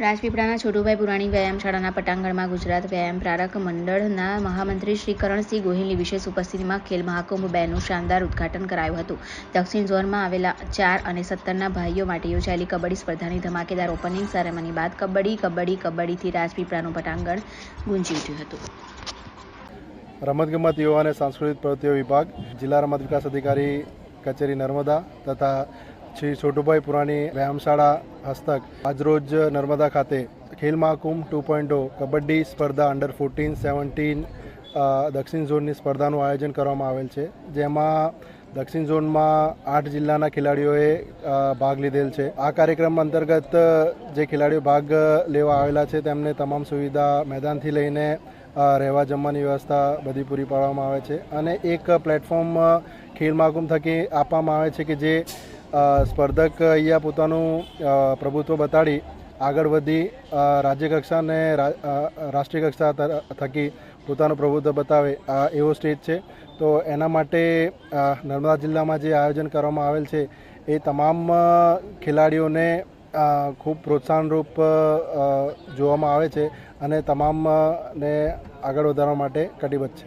રાજપીપળાના છોટુભાઈ પુરાણી વ્યાયામશાળાના પટાંગણમાં ગુજરાત વ્યાયામ પ્રારક મંડળના મહામંત્રી શ્રી કરણસિંહ ગોહિલની વિશેષ ઉપસ્થિતિમાં ખેલ મહાકુંભ બેનું શાનદાર ઉદ્ઘાટન કરાયું હતું. દક્ષિણ ઝોનમાં આવેલા ચાર અને સત્તરના ભાઈઓ માટે યોજાયેલી કબડ્ડી સ્પર્ધાની ધમાકેદાર ઓપનિંગ સેરેમની બાદ કબડ્ડી કબડ્ડી, કબડ્ડીથી રાજપીપળાનું પટાંગણ ગુંજી ઉઠ્યું હતું. રમતગમત યુવા અને સાંસ્કૃતિક પ્રવૃત્તિઓ વિભાગ, જિલ્લા રમત વિકાસ અધિકારી કચેરી નર્મદા તથા શ્રી છોટુભાઈ પુરાણી વ્યાયામશાળા હસ્તક. આજરોજ નર્મદા ખાતે ખેલ મહાકુંભ ટુ પોઈન્ટ કબડ્ડી સ્પર્ધા અંડર ફોર્ટીન સેવન્ટીન દક્ષિણ ઝોનની સ્પર્ધાનું આયોજન કરવામાં આવેલ છે. જેમાં દક્ષિણ ઝોનમાં આઠ જિલ્લાના ખેલાડીઓએ ભાગ લીધેલ છે. આ કાર્યક્રમ અંતર્ગત જે ખેલાડીઓ ભાગ લેવા આવેલા છે તેમને તમામ સુવિધા મેદાનથી લઈને રહેવા જમવાની વ્યવસ્થા બધી પૂરી પાડવામાં આવે છે. અને એક પ્લેટફોર્મ ખેલ મહાકુંભ થકી આપવામાં આવે છે કે જે સ્પર્ધક અહીંયા પોતાનું પ્રભુત્વ બતાડી આગળ વધી રાજ્યકક્ષા રાજ્ય કક્ષા અને રાષ્ટ્રીય કક્ષા થકી પોતાનું પ્રભુત્વ બતાવે એવો સ્ટેજ છે. તો એના માટે નર્મદા જિલ્લામાં જે આયોજન કરવામાં આવેલ છે, એ તમામ ખેલાડીઓને ખૂબ પ્રોત્સાહનરૂપ જોવામાં આવે છે અને તમામને આગળ વધારવા માટે કટિબદ્ધ છે.